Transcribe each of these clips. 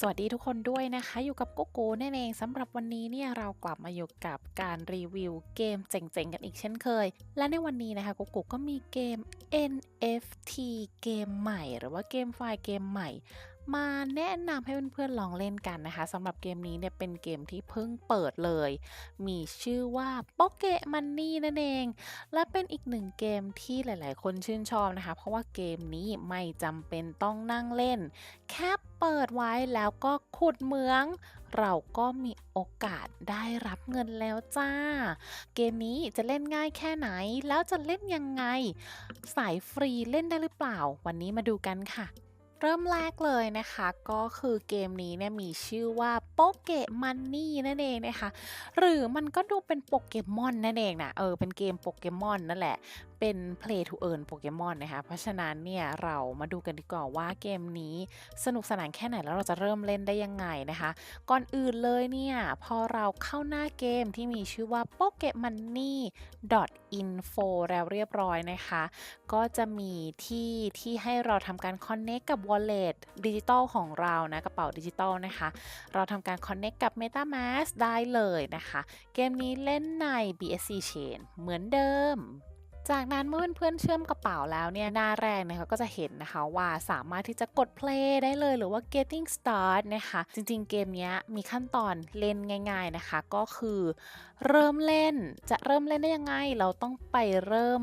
สวัสดีทุกคนด้วยนะคะ อยู่กับโกโก้นั่นเองสำหรับวันนี้เนี่ยเรากลับมาอยู่กับการรีวิวเกมเจ๋งๆ กันอีกเช่นเคย และในวันนี้นะคะโกโก้ก็มีเกม NFT เกมใหม่ หรือว่าเกมไฟล์เกมใหม่ มาแนะนำให้เพื่อนๆลองเล่นกันนะคะสำหรับเกมนี้เนี่ยเป็นเกมที่เพิ่งเปิดเลย มีชื่อว่าโปเกมันนี่นั่นเอง และเป็นอีกหนึ่งเกมที่หลายๆ คนชื่นชอบนะคะ เพราะว่าเกมนี้ไม่จำเป็นต้องนั่งเล่น แค่เปิดไว้แล้วก็ขุดเหมือง เราก็มีโอกาสได้รับเงินแล้วจ้า เกมนี้จะเล่นง่ายแค่ไหน แล้วจะเล่นยังไง สายฟรีเล่นได้หรือเปล่า วันนี้มาดูกันค่ะ เริ่มแรกเลยนะคะก็คือเกมนี้เนี่ยมีชื่อว่าโปเกมันนี่นั่นเองนะคะ หรือมันก็ดูเป็นโปเกมอนนั่นเองนะเออเป็นเกมโปเกมอนนั่นแหละ เป็น Play to Earn โปเกมอนนะคะ เพราะฉะนั้นเนี่ยเรามาดูกันดีกว่าว่าเกมนี้สนุกสนานแค่ไหนแล้วเราจะเริ่มเล่นได้ยังไงนะคะ ก่อนอื่นเลยเนี่ย พอเราเข้าหน้าเกมที่มีชื่อว่า pokemoney.info แล้วเรียบร้อยนะคะ ก็จะมีที่ที่ให้เราทำการ connect กับ wallet ดิจิตอลของเรานะกระเป๋าดิจิตอลนะคะ เราทำการ connect กับ MetaMask ได้เลยนะคะ เกมนี้เล่นใน BSC Chain เหมือนเดิม จากนั้นเมื่อเพื่อนๆเชื่อมกระเป๋าแล้วเนี่ยหน้าแรกนะคะก็จะเห็นนะคะว่าสามารถที่จะกด play ได้เลยหรือว่า getting start นะคะจริงๆเกมนี้มีขั้นตอนเล่นง่าย ๆนะคะ ก็คือเริ่มเล่นจะเริ่มเล่นได้ยังไง เราต้องไปเริ่ม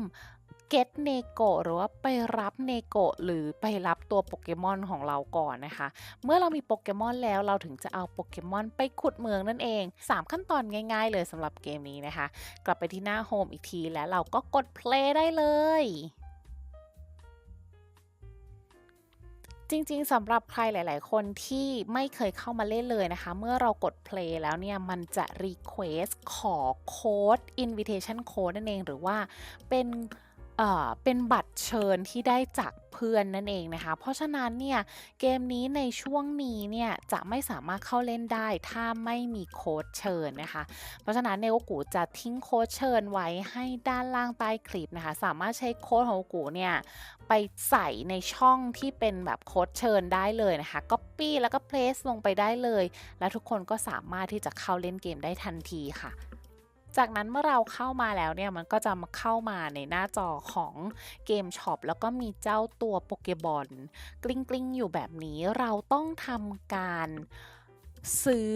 get เนโกหรือว่าไปรับเนโกหรือไปรับตัวโปเกมอนของเราก่อนนะคะ เมื่อเรามีโปเกมอนแล้วเราถึงจะเอาโปเกมอนไปขุดเมืองนั่นเอง 3 ขั้นตอนง่ายๆเลยสำหรับเกมนี้นะคะ กลับไปที่หน้าโฮมอีกทีแล้วเราก็กด play ได้เลยจริงๆสำหรับใครหลาย ๆ คนที่ไม่เคยเข้ามาเล่นเลยนะคะ เมื่อเรากด play แล้วเนี่ย มันจะ request ขอโค้ด invitation code นั่นเอง หรือว่าเป็น เอ่อเป็นบัตรเชิญที่ได้จากเพื่อนนั่นเองนะคะ เพราะฉะนั้นเนี่ยเกมนี้ในช่วงนี้เนี่ยจะไม่สามารถเข้าเล่นได้ถ้าไม่มีโค้ดเชิญนะคะ เพราะฉะนั้นเนโอกูจะทิ้งโค้ดเชิญไว้ให้ด้านล่างใต้คลิปนะคะ สามารถใช้โค้ดของโกูเนี่ยไปใส่ในช่องที่เป็นแบบโค้ดเชิญได้เลยนะคะ Copy แล้วก็ Place ลงไปได้เลย แล้วทุกคนก็สามารถที่จะเข้าเล่นเกมได้ทันทีค่ะ จากนั้นเมื่อเราเข้ามาแล้วเนี่ยมันก็จะมาเข้ามาในหน้าจอของเกมช็อปแล้วก็มีเจ้าตัวโปเกบอลกลิ้งกลิ้งๆอยู่แบบนี้เราต้องทำการซื้อ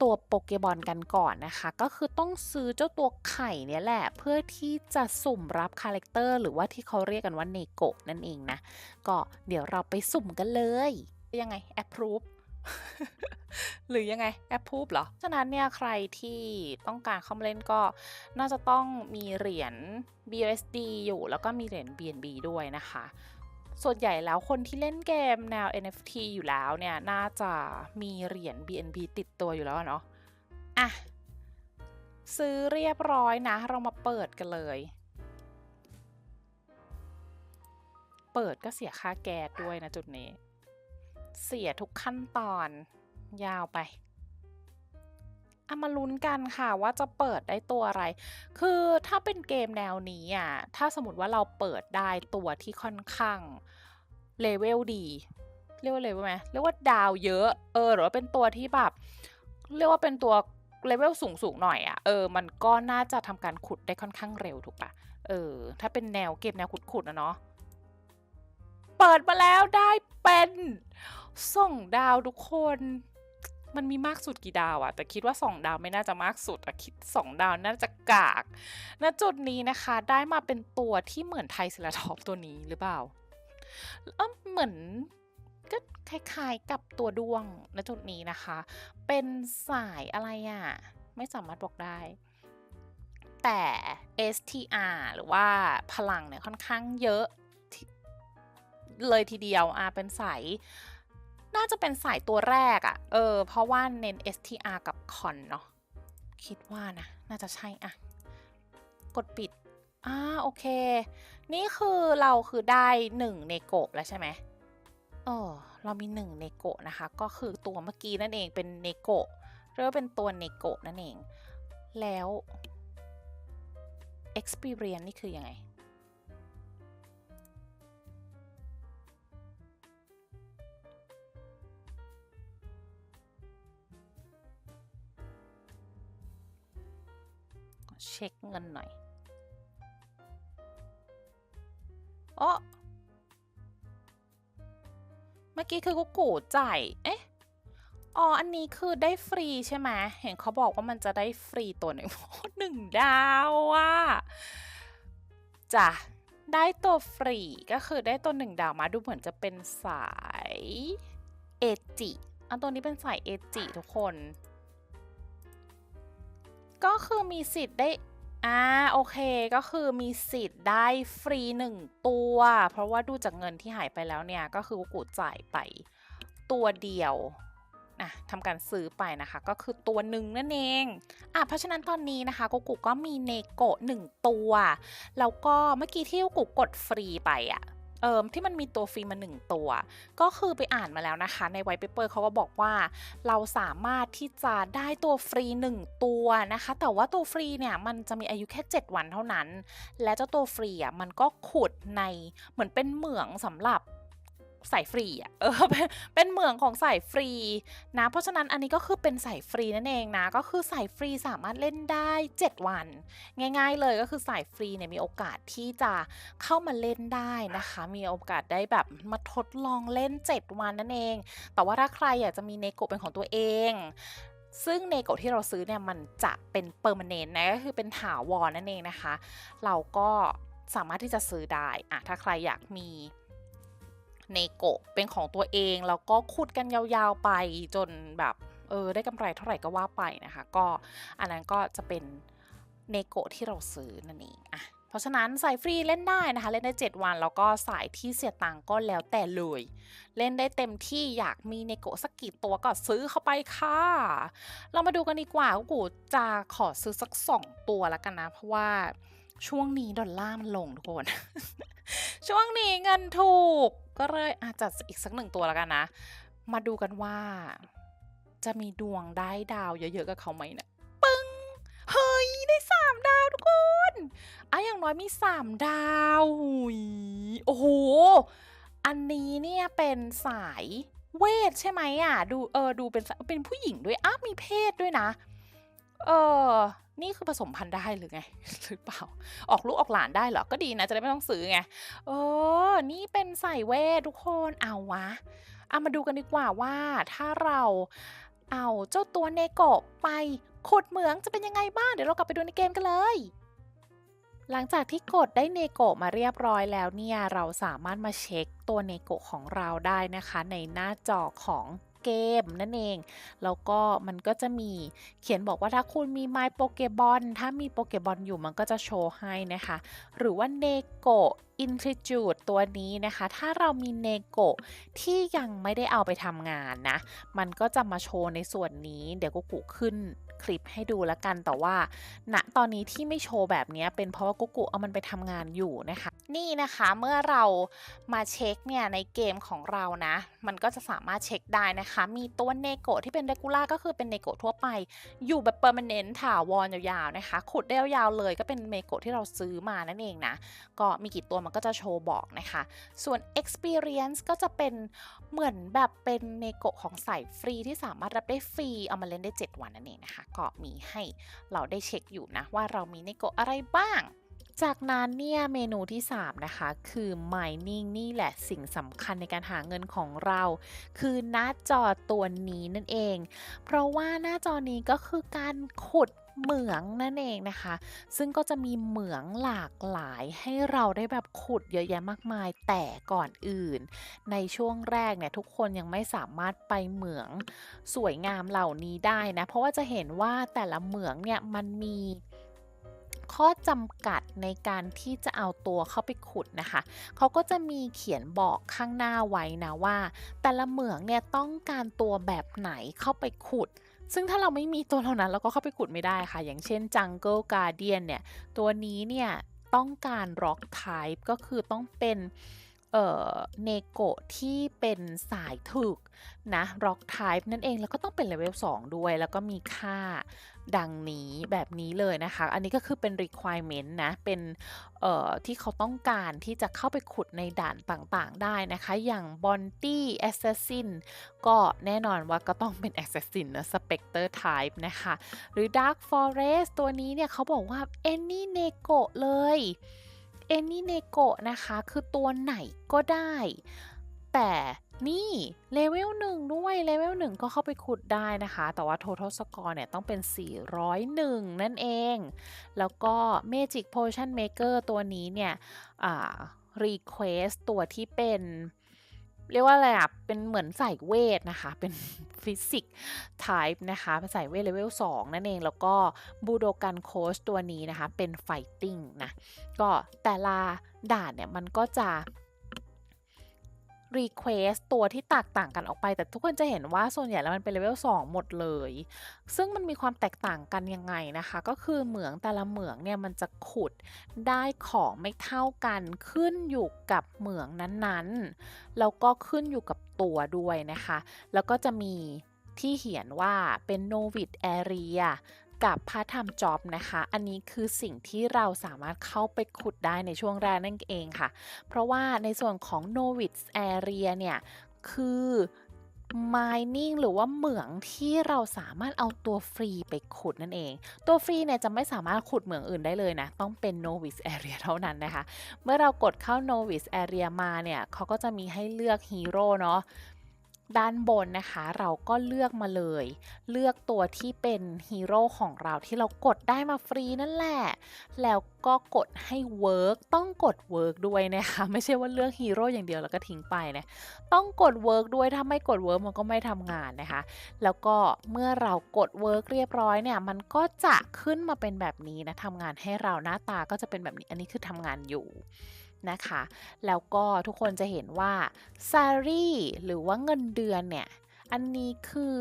ตัวโปเกบอลกันก่อนนะคะ ก็คือต้องซื้อเจ้าตัวไข่เนี่ยแหละ เพื่อที่จะสุ่มรับคาแรคเตอร์หรือว่าที่เขาเรียกกันว่าเนโกะนั่นเองนะ ก็เดี๋ยวเราไปสุ่มกันเลย ยังไง approve หรือยังไง approve เหรอ ฉะนั้นเนี่ยใครที่ต้องการเข้ามาเล่นก็น่าจะต้องมีเหรียญ BUSD อยู่ แล้วก็มีเหรียญ BNB ด้วยนะคะ ส่วนใหญ่แล้วคนที่เล่นเกมแนว NFT อยู่แล้วเนี่ยน่าจะมีเหรียญ BNB ติดตัวอยู่แล้วเนาะอะซื้อเรียบร้อยนะ เรามาเปิดกันเลย เปิดก็เสียค่าแก๊สด้วยนะจุดนี้ เสียทุกขั้นตอนยาวไปเอามาลุ้นกันค่ะว่าจะเปิดได้ตัวอะไร คือถ้าเป็นเกมแนวนี้อะ ถ้าสมมติว่าเราเปิดได้ตัวที่ค่อนข้างเลเวลดี เรียกว่าเลเวลไหมเรียกว่าดาวเยอะ เออ หรือว่าเป็นตัวที่แบบ เรียกว่าเป็นตัวเลเวลสูงสูงๆหน่อยอะ เออ มันก็น่าจะทำการขุดได้ค่อนข้างเร็วถูกปะเออ ถ้าเป็นแนวเกมแนวขุดๆนะเนาะ เปิดมาแล้วได้เป็นส่งดาวทุกคน มันมีมากสุดกี่ดาวอะแต่คิดว่าสองดาวไม่น่าจะมากสุดอะคิดสองดาวน่าจะกากณจุดนี้นะคะได้มาเป็นตัวที่เหมือนไทยเซราทอปตัวนี้หรือเปล่าเออเหมือนก็คล้ายๆกับตัวดวงณจุดนี้นะคะ เป็นสายอะไรอะไม่สามารถบอกได้ แต่ STR หรือว่าพลังเนี่ยค่อนข้างเยอะ เลยทีเดียวอะเป็นสายน่าจะเป็นสายตัวแรกอะ่ะ เออ เพราะว่าเน้น STR กับคอนเนาะ คิดว่านะ น่าจะใช่อะ กดปิด อ่า โอเค นี่คือเราคือได้หนึ่งเนโกะแล้วใช่ไหมเออ เรามีหนึ่งเนโกะนะคะ ก็คือตัวเมื่อกี้นั่นเองเป็นเนโกะเรียกว่าเป็นตัวเนโกะนั่นเอง แล้ว experience นี่คือยังไง เช็คเงินหน่อยโอ้เมื่อกี้คือกูกูจ่าย เอ๊ะ อ๋อ อันนี้คือได้ฟรีใช่ไหม เห็นเขาบอกว่ามันจะได้ฟรีตัวหนึ่งหนึ่งดาวอะจ้ะ ได้ตัวฟรีก็คือได้ตัวหนึ่งดาวมาดูเหมือนจะเป็นสายเอจิอันตัวนี้เป็นสายเอจิทุกคน ก็คือมีสิทธิ์ได้อ่าโอเคก็คือมีสิทธิ์ได้ฟรีหนึ่งตัว เพราะว่าดูจากเงินที่หายไปแล้วเนี่ยก็คือกูจ่ายไปตัวเดียวนะทำการซื้อไปนะคะ ก็คือตัวหนึ่งนั่นเองอะเพราะฉะนั้นตอนนี้นะคะกูกูก็มีเนโกะหนึ่งตัว แล้วก็เมื่อกี้ที่กูกดฟรีไปอะ เอิมที่มันมีตัวฟรีมาหนึ่งตัว ก็คือไปอ่านมาแล้วนะคะ ในไวท์เปเปอร์เขาก็บอกว่า เราสามารถที่จะได้ตัวฟรี 1 ตัวนะคะ แต่ว่าตัวฟรีเนี่ยมันจะมีอายุแค่ 7 วันเท่านั้น และเจ้าตัวฟรีอะมันก็ขุดในเหมือนเป็นเหมืองสำหรับ สายฟรีอะเออเป็นเป็นเหมืองของสายฟรีนะเพราะฉะนั้นอันนี้ก็คือเป็นสายฟรีนั่นเองนะก็คือสายฟรีสามารถเล่นได้ 7 วัน ง่าย ๆ เลยก็คือสายฟรีเนี่ยมีโอกาสที่จะเข้ามาเล่นได้นะคะ มีโอกาสได้แบบมาทดลองเล่น 7 วันนั่นเอง แต่ว่าถ้าใครอยากจะมีเนโกะเป็นของตัวเองซึ่งเนโกะที่เราซื้อเนี่ยมันจะเป็นเปอร์มานเนนนะก็คือเป็นถาวรนั่นเองนะคะ เราก็สามารถที่จะซื้อได้อะถ้าใครอยากมี เนโกะเป็นของตัวเอง แล้วก็ขุดกันยาวๆไปจนแบบเออได้กำไรเท่าไหร่ก็ว่าไปนะคะ ก็อันนั้นก็จะเป็นเนโกะที่เราซื้อนั่นเองอะเพราะฉะนั้นสายฟรีเล่นได้นะคะ เล่นได้ 7 วัน แล้วก็สายที่เสียตังก็แล้วแต่เลย เล่นได้เต็มที่อยากมีเนโกะสักกี่ตัวก็ซื้อเข้าไปค่ะ เรามาดูกันดีกว่ากูจะขอซื้อสัก 2 ตัวแล้วกันนะ เพราะว่าช่วงนี้ดอลลาร์มันลงทุกคน ช่วงนี้เงินถูก ก็เลยอาจจะอีกสักหนึ่งตัวแล้วกันนะ มาดูกันว่า จะมีดวงได้ดาวเยอะๆกับเขาไหมเนะี่ยปึ้งเฮ้ยได้สามดาวทุกคนอะอย่างน้อยมีสามดาวหุยโอ้โหอันนี้เนี่ยเป็นสายเวทใช่ไหมอะ ดูเออดูเป็นเป็นผู้หญิงด้วยอ้ามีเพศด้วยนะ เออ นี่คือผสมพันธุ์ได้หรือไงหรือเปล่า ออกลูกออกหลานได้เหรอ ก็ดีนะจะได้ไม่ต้องซื้อไงเออ นี่เป็นใส่เวททุกคนเอาวะเอามาดูกันดีกว่าว่าถ้าเราเอาเจ้าตัวเนโกะไปขุดเหมืองจะเป็นยังไงบ้าง เดี๋ยวเรากลับไปดูในเกมกันเลยหลังจากที่กดได้เนโกะมาเรียบร้อยแล้วเนี่ย เราสามารถมาเช็คตัวเนโกะของเราได้นะคะ ในหน้าจอของ เกมนั่นเอง แล้วก็มันก็จะมีเขียนบอกว่าถ้าคุณมีไม้โปเกบอลถ้ามีโปเกบอลอยู่มันก็จะโชว์ให้นะคะ หรือว่าเนโกอินทริจูดตัวนี้นะคะ ถ้าเรามีเนโกที่ยังไม่ได้เอาไปทำงานนะ มันก็จะมาโชว์ในส่วนนี้ เดี๋ยวกูกูขึ้น คลิปให้ดูแล้วกันแต่ว่าณตอนนี้ที่ไม่โชว์แบบนี้เป็นเพราะว่ากุ๊กุเอามันไปทำงานอยู่นะคะ นี่นะคะเมื่อเรามาเช็คเนี่ยในเกมของเรานะ มันก็จะสามารถเช็คได้นะคะ มีตัวเนโกะที่เป็นเรกูล่าก็คือเป็นเนโกะทั่วไป อยู่แบบเปอร์มานเนนต์ถาวรยาวๆนะคะ ขุดได้ยาวๆเลยก็เป็นเนโกะที่เราซื้อมานั่นเองนะ ก็มีกี่ตัวมันก็จะโชว์บอกนะคะ ส่วน experience ก็จะเป็นเหมือนแบบเป็นเนโกะของสายฟรีที่สามารถรับได้ฟรีเอามาเล่นได้ 7 วันนั่นเองนะคะก็มีให้เราได้เช็คอยู่นะ ว่าเรามีเนโกะอะไรบ้าง จากนั้นเนี่ยเมนูที่ 3 นะคะ คือ mining นี่แหละสิ่งสำคัญในการหาเงินของเรา คือหน้าจอตัวนี้นั่นเอง เพราะว่าหน้าจอนี้ก็คือการขุด เหมืองนั่นเองนะคะ ซึ่งก็จะมีเหมืองหลากหลายให้เราได้แบบขุดเยอะแยะมากมาย แต่ก่อนอื่น ในช่วงแรกเนี่ยทุกคนยังไม่สามารถไปเหมืองสวยงามเหล่านี้ได้นะ เพราะว่าจะเห็นว่าแต่ละเหมืองเนี่ยมันมีข้อจำกัดในการที่จะเอาตัวเข้าไปขุดนะคะ เขาก็จะมีเขียนบอกข้างหน้าไว้นะว่า แต่ละเหมืองเนี่ยต้องการตัวแบบไหนเข้าไปขุด ซึ่งถ้าเราไม่มีตัวเหล่านั้นเราก็เข้าไปขุดไม่ได้ค่ะ อย่างเช่น Jungle Guardian เนี่ย ตัวนี้เนี่ย ต้องการ Rock Type ก็คือต้องเป็น เอ่อเนโกะที่เป็นสายถึกนะร็อกไทป์นั่นเองแล้วก็ต้องเป็นเลเวล2ด้วย แล้วก็มีค่าดังนี้แบบนี้เลยนะคะ อันนี้ก็คือเป็น requirement นะ เป็นเอ่อที่เขาต้องการที่จะเข้าไปขุดในด่านต่างๆได้นะคะ อย่าง Bounty Assassin ก็แน่นอนว่าก็ต้องเป็น Assassin นะ Spectre Type นะคะ หรือ Dark Forest ตัวนี้เนี่ยเขาบอกว่า Any Nego เลย เอมิเนโกะนะคะ คือตัวไหนก็ได้ แต่นี่เลเวลหนึ่งด้วยเลเวลหนึ่งก็เข้าไปขุดได้นะคะ แต่ว่า total score เนี่ยต้องเป็น 401 นั่นเอง แล้วก็ Magic Potion Maker ตัวนี้เนี่ยรีเควสตัวที่เป็น เรียกว่าอะไรอะ เป็นเหมือนใส่เวทนะคะ เป็นฟิสิกส์ไทป์นะคะใส่เวทเลเวล2นั่นเอง แล้วก็บูโดกันโคชตัวนี้นะคะ เป็นไฟติ้งนะ ก็แต่ละด่านเนี่ยมันก็จะ Request ตัวที่แตกต่างกันออกไป แต่ทุกคนจะเห็นว่าส่วนใหญ่แล้วมันเป็นเลเวล2หมดเลย ซึ่งมันมีความแตกต่างกันยังไงนะคะ ก็คือเหมืองแต่ละเหมืองเนี่ยมันจะขุดได้ของไม่เท่ากันขึ้นอยู่กับเหมืองนั้นๆ แล้วก็ขึ้นอยู่กับตัวด้วยนะคะ แล้วก็จะมีที่เขียนว่าเป็น Novice Area กับพาร์ทไทม์จ็อบนะคะ อันนี้คือสิ่งที่เราสามารถเข้าไปขุดได้ในช่วงแรกนั่นเองค่ะ เพราะว่าในส่วนของ Novice Area เนี่ย คือ mining หรือว่าเหมืองที่เราสามารถเอาตัวฟรีไปขุดนั่นเอง ตัวฟรีเนี่ยจะไม่สามารถขุดเหมืองอื่นได้เลยนะ ต้องเป็น Novice Area เท่านั้นนะคะ เมื่อเรากดเข้า Novice Area มาเนี่ยเขาก็จะมีให้เลือกฮีโร่เนาะ ด้านบนนะคะ เราก็เลือกมาเลย เลือกตัวที่เป็นฮีโร่ของเราที่เรากดได้มาฟรีนั่นแหละ แล้วก็กดให้เวิร์กต้องกดเวิร์กด้วยนะคะ ไม่ใช่ว่าเลือกฮีโร่อย่างเดียวแล้วก็ทิ้งไปนะต้องกดเวิร์กด้วยถ้าไม่กดเวิร์กมันก็ไม่ทำงานนะคะ แล้วก็เมื่อเรากดเวิร์กเรียบร้อยเนี่ย มันก็จะขึ้นมาเป็นแบบนี้นะทำงานให้เราหน้าตาก็จะเป็นแบบนี้อันนี้คือทำงานอยู่ นะคะ แล้วก็ทุกคนจะเห็นว่า s a l a r y หรือว่าเงินเดือนเนี่ย อันนี้คือ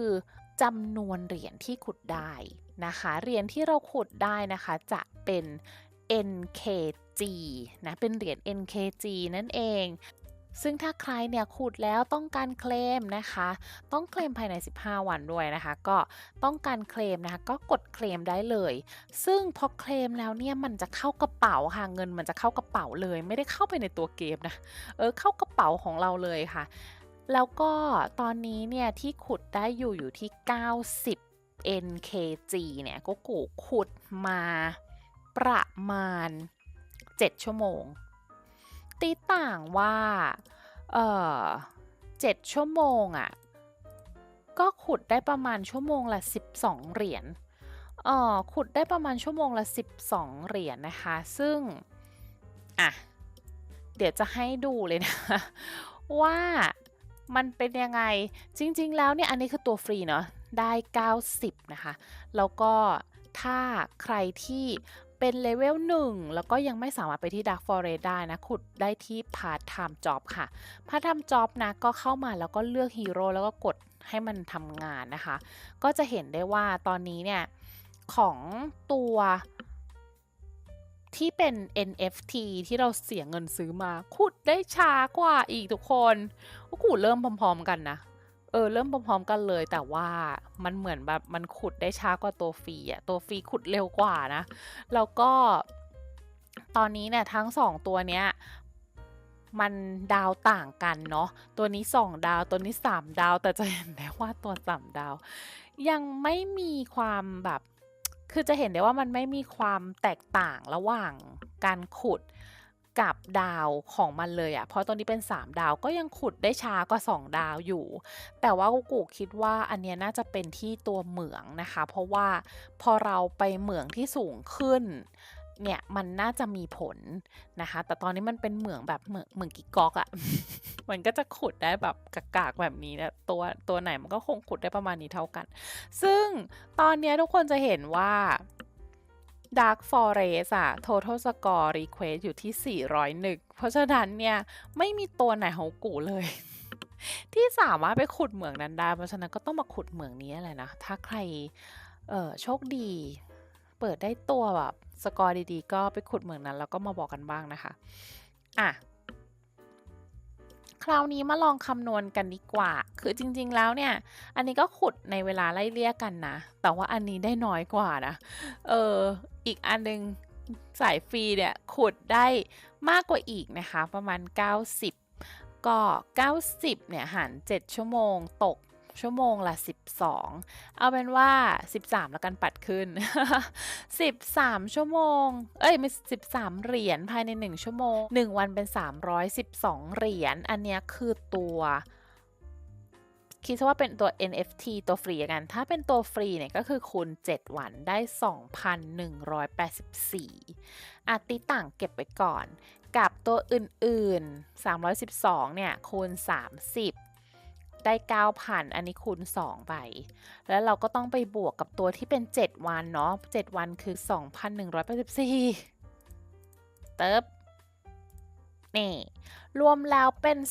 จำนวนเหรียญที่ขุดได้นะคะ เหรียญที่เราขุดได้นะคะจะเป็น NKG นะ เป็นเหรียญ NKG นั่นเอง ซึ่งถ้าใครเนี่ยขุดแล้วต้องการเคลมนะคะ ต้องเคลมภายใน 15 วันด้วยนะคะ ก็ต้องการเคลมนะคะ ก็กดเคลมได้เลย ซึ่งพอเคลมแล้วเนี่ยมันจะเข้ากระเป๋าค่ะเงินมันจะเข้ากระเป๋าเลย ไม่ได้เข้าไปในตัวเกมนะเออเข้ากระเป๋าของเราเลยค่ะ แล้วก็ตอนนี้เนี่ยที่ขุดได้อยู่อยู่ที่ 90 NKG เนี่ยก็กูขุดมาประมาณ 7 ชั่วโมง ตีต่างว่าเออเจ็ดชั่วโมงอะ่ะก็ขุดได้ประมาณชั่วโมงละ 12 เหรียญเออขุดได้ประมาณชั่วโมงละ 12 เหรียญนะคะ ซึ่ง อะ เดี๋ยวจะให้ดูเลยนะ ว่ามันเป็นยังไง จริง ๆ แล้วเนี่ย อันนี้คือตัวฟรีเนาะ ได้ 90 นะคะ แล้วก็ถ้าใครที่ เป็นเลเวล1 แล้วก็ยังไม่สามารถไปที่ Dark Forest ได้นะ ขุดได้ที่ Part Time Job ค่ะ Part Time Job นะก็เข้ามาแล้วก็เลือกฮีโร่แล้วก็กดให้มันทำงานนะคะ ก็จะเห็นได้ว่าตอนนี้เนี่ย ของตัวที่เป็น NFT ที่เราเสียเงินซื้อมา ขุดได้ช้ากว่าอีกทุกคนก็ขุดเริ่มพร้อม ๆ กันนะ เออเริ่มพร้อมๆกันเลย แต่ว่ามันเหมือนแบบมันขุดได้ช้ากว่าตัวฟรีอะตัวฟรีขุดเร็วกว่านะ แล้วก็ตอนนี้เนี่ยทั้งสองตัวเนี้ยมันดาวต่างกันเนาะตัวนี้ 2 ดาวตัวนี้ 3 ดาว แต่จะเห็นได้ว่าตัว 3 ดาว ยังไม่มีความแบบ คือจะเห็นได้ว่ามันไม่มีความแตกต่างระหว่างการขุด กับดาวของมันเลยอะเพราะตัวนี้เป็น 3 ดาวก็ยังขุดได้ช้ากว่า 2 ดาวอยู่ แต่ว่ากูกูคิดว่าอันเนี้ยน่าจะเป็นที่ตัวเหมืองนะคะ เพราะว่าพอเราไปเหมืองที่สูงขึ้นเนี่ยมันน่าจะมีผลนะคะ แต่ตอนนี้มันเป็นเหมืองแบบเหมืองเหมืองกิกอกอะมันก็จะขุดได้แบบกากๆแบบนี้นะตัวตัวไหนมันก็คงขุดได้ประมาณนี้เท่ากัน ซึ่งตอนเนี้ยทุกคนจะเห็นว่า Dark Forest อะ Total Score Request อยู่ที่ 401 เพราะฉะนั้นเนี่ย ไม่มีตัวไหนของกูเลย ที่สามารถไปขุดเหมืองนั้นได้ เพราะฉะนั้นก็ต้องมาขุดเหมืองนี้แหละนะ ถ้าใครเออโชคดี เปิดได้ตัวแบบสกอร์ดีๆ ก็ไปขุดเหมืองนั้น แล้วก็มาบอกกันบ้างนะคะ อะ คราวนี้มาลองคำนวณกันดีกว่า คือจริง ๆ แล้วเนี่ย อันนี้ก็ขุดในเวลาไล่เลี่ยกันนะ แต่ว่าอันนี้ได้น้อยกว่านะ เออ อีกอันหนึงสายฟรีเนี่ยขุดได้มากกว่าอีกนะคะ ประมาณ 90 ก็ 90เนี่ยหาร 7 ชั่วโมงตก ชั่วโมงละ 12 เอาเป็นว่า 13 แล้วกันปัดขึ้น 13 ชั่วโมง เอ้ยไม่13 เหรียญภายใน 1 ชั่วโมง 1 วันเป็น 312 เหรียญ อันเนี้ยคือตัว คิดซะว่าเป็นตัว NFT ตัวฟรีกัน ถ้าเป็นตัวฟรีเนี่ยก็คือคูณ7 วันได้ 2,184อาตีต่างเก็บไว้ก่อน กับตัวอื่นๆ 312 เนี่ยคูณ 30 ได้9,000อันนี้คูณ2ไป แล้วเราก็ต้องไปบวกกับตัวที่เป็น 7 วันเนาะ7วันคือ 2,184 เติบนี่ รวมแล้วเป็น 29,004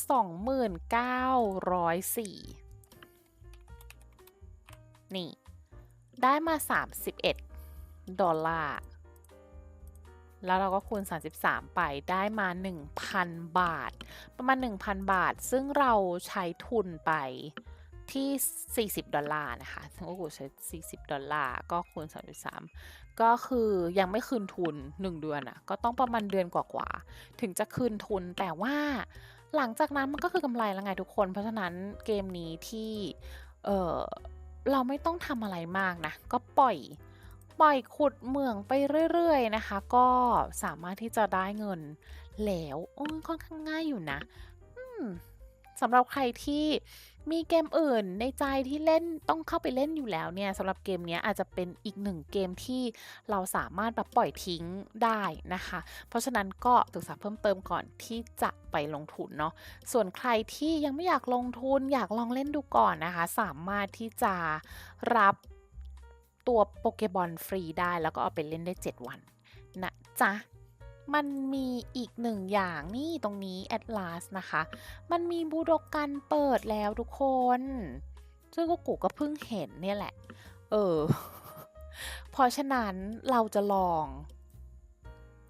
นี่ ได้มา 31 ดอลลาร์ แล้วเราก็คูณ 33 ไปได้มา 1,000 บาท ประมาณ 1,000 บาท ซึ่งเราใช้ทุนไปที่ 40 ดอลลาร์นะคะซึ่งก็คูณใช้ 40 ดอลลาร์ ก็คูณ 33 ก็คือยังไม่คืนทุน 1 เดือนอะ่ะ ก็ต้องประมาณเดือนกว่าๆ ถึงจะคืนทุน แต่ว่าหลังจากนั้นมันก็คือกำไรแล้วไงทุกคน เพราะฉะนั้นเกมนี้ที่ เออเราไม่ต้องทำอะไรมากนะ ก็ปล่อย ปล่อยขุดเหมืองไปเรื่อยๆนะคะ ก็สามารถที่จะได้เงินแล้วค่อนข้างง่ายอยู่นะสำหรับใครที่มีเกมอื่นในใจที่เล่นต้องเข้าไปเล่นอยู่แล้วเนี่ยสำหรับเกมนี้อาจจะเป็นอีกหนึ่งเกมที่เราสามารถแบบปล่อยทิ้งได้นะคะ เพราะฉะนั้นก็ศึกษาเพิ่มเติมก่อนที่จะไปลงทุนเนาะส่วนใครที่ยังไม่อยากลงทุนอยากลองเล่นดูก่อนนะคะ สามารถที่จะรับ ตัวโปเกบอลฟรีได้แล้วก็เอาไปเล่นได้ 7 วัน นะจ๊ะ มันมีอีกหนึ่งอย่างนี่ตรงนี้ Atlas นะคะ มันมีบูโดกันเปิดแล้วทุกคน ซึ่งกูกูก็เพิ่งเห็นเนี่ยแหละ เออ เพราะฉะนั้นเราจะลอง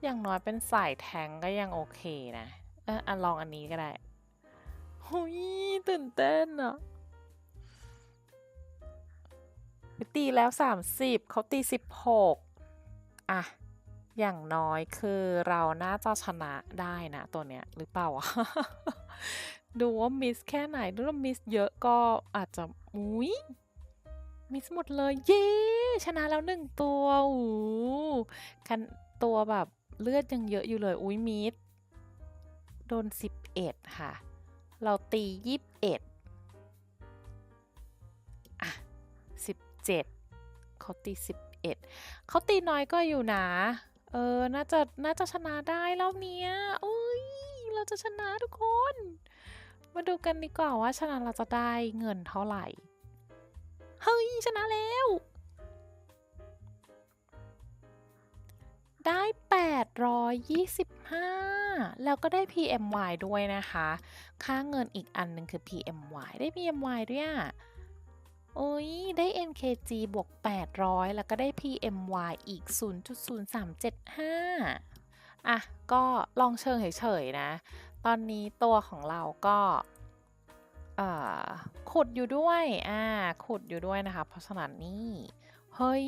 อย่างน้อยเป็นสายแทงก็ยังโอเคนะ เออลองอันนี้ก็ได้หุยตื่นเต้นอะ ตีแล้ว 30 เขาตี 16 อะ อย่างน้อยคือเราน่าจะชนะได้นะตัวเนี้ยหรือเปล่า ดูว่ามิสแค่ไหนดูว่ามิสเยอะก็อาจจะอุ้ยมิสหมดเลย เย้ชนะแล้วหนึ่งตัวอู้คันตัวแบบเลือดยังเยอะอยู่เลย อุ้ยมิสโดน 11 ค่ะ เราตี 21อะ 17 เขาตี 11 เขาตีน้อยก็อยู่นะ เออ น่าจะ น่าจะชนะได้รอบเนี้ยโอ้ย เราจะชนะทุกคน มาดูกันดีกว่าว่าชนะเราจะได้เงินเท่าไหร่ เฮ้ย ชนะแล้ว ได้ 825 แล้วก็ได้ PMY ด้วยนะคะ ค่าเงินอีกอันหนึ่งคือ PMY ได้ PMY ด้วยอะ โอ้ย ได้ NKG บวก 800 แล้วก็ได้ PMY อีก 0.0375 อะ ก็ลองเชิงเฉยๆนะ ตอนนี้ตัวของเราก็ขุดอยู่ด้วย อ่า ขุดอยู่ด้วยนะคะ เพราะฉะนั้นนี่ เฮ้ย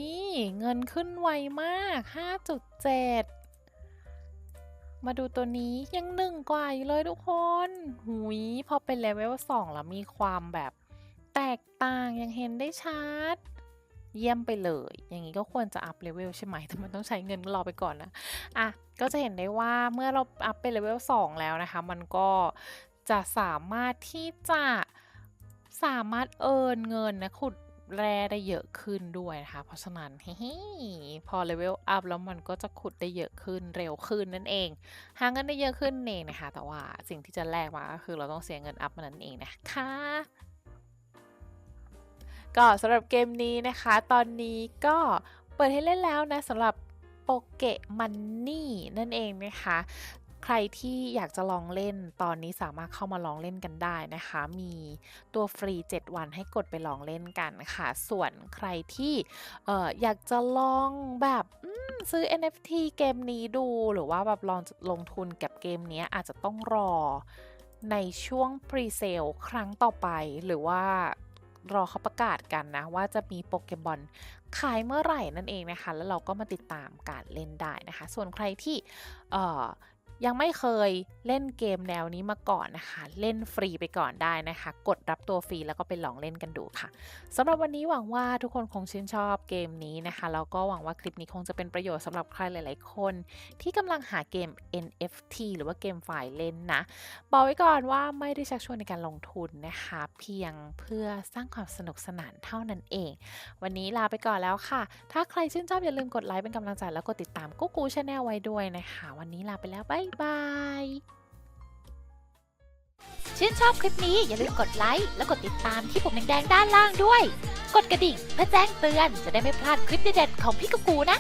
เงินขึ้นไวมาก 5.7 มาดูตัวนี้ยังหนึ่งกว่าอยู่เลยทุกคน หุย พอเป็นเลเวล2แล้วมีความแบบ แตกต่างยังเห็นได้ชัด เยี่ยมไปเลย อย่างนี้ก็ควรจะอัพเลเวลใช่ไหม แต่มันต้องใช้เงินรอไปก่อนนะ อะ ก็จะเห็นได้ว่าเมื่อเราอัพเป็นเลเวล2แล้วนะคะ มันก็จะสามารถที่จะสามารถเอินเงินนะขุดแร่ได้เยอะขึ้นด้วยนะคะ เพราะฉะนั้นฮพอเลเวลอัพแล้วมันก็จะขุดได้เยอะขึ้นเร็วขึ้นนั่นเอง หาเงินได้เยอะขึ้นเองนะคะ แต่ว่าสิ่งที่จะแลกมาก็คือเราต้องเสียเงินอัพมันนั่นเองนะคะ ก็สำหรับเกมนี้นะคะ ตอนนี้ก็เปิดให้เล่นแล้วนะสำหรับโปเกมันนี่นั่นเองนะคะ ใครที่อยากจะลองเล่นตอนนี้สามารถเข้ามาลองเล่นกันได้นะคะ มีตัวฟรี 7 วันให้กดไปลองเล่นกันค่ะ ส่วนใครที่อออยากจะลองแบบซื้อ NFT เกมนี้ดูหรือว่าแบบลองลงทุนกับเกมนี้อาจจะต้องรอในช่วง Pre-sale ครั้งต่อไปหรือว่า รอเขาประกาศกันนะ ว่าจะมีโปเกมอนขายเมื่อไหร่นั่นเองนะคะ แล้วเราก็มาติดตามการเล่นได้นะคะ ส่วนใครที่เอ่อ ยังไม่เคยเล่นเกมแนวนี้มาก่อนนะคะ เล่นฟรีไปก่อนได้นะคะ กดรับตัวฟรีแล้วก็ไปลองเล่นกันดูค่ะสำหรับวันนี้หวังว่าทุกคนคงชื่นชอบเกมนี้นะคะแล้วก็หวังว่าคลิปนี้คงจะเป็นประโยชน์สำหรับใครหลาย ๆ คน ที่กำลังหาเกม NFT หรือว่าเกมฝ่ายเล่นนะ บอกไว้ก่อนว่าไม่ได้ชักชวนในการลงทุนนะคะ เพียงเพื่อสร้างความสนุกสนานเท่านั้นเอง วันนี้ลาไปก่อนแล้วค่ะ ถ้าใครชื่นชอบอย่าลืมกดไลค์เป็นกำลังใจแล้วกดติดตามกุ๊กกูชาแนลไว้ด้วยนะคะ วันนี้ลาไปแล้วบายบาย ชื่นชอบคลิปนี้อย่าลืมกดไลค์และกดติดตามที่ปุ่มแดงๆด้านล่างด้วย กดกระดิ่งเพื่อแจ้งเตือนจะได้ไม่พลาดคลิปเด็ดๆของพี่กุ๊กกูนะ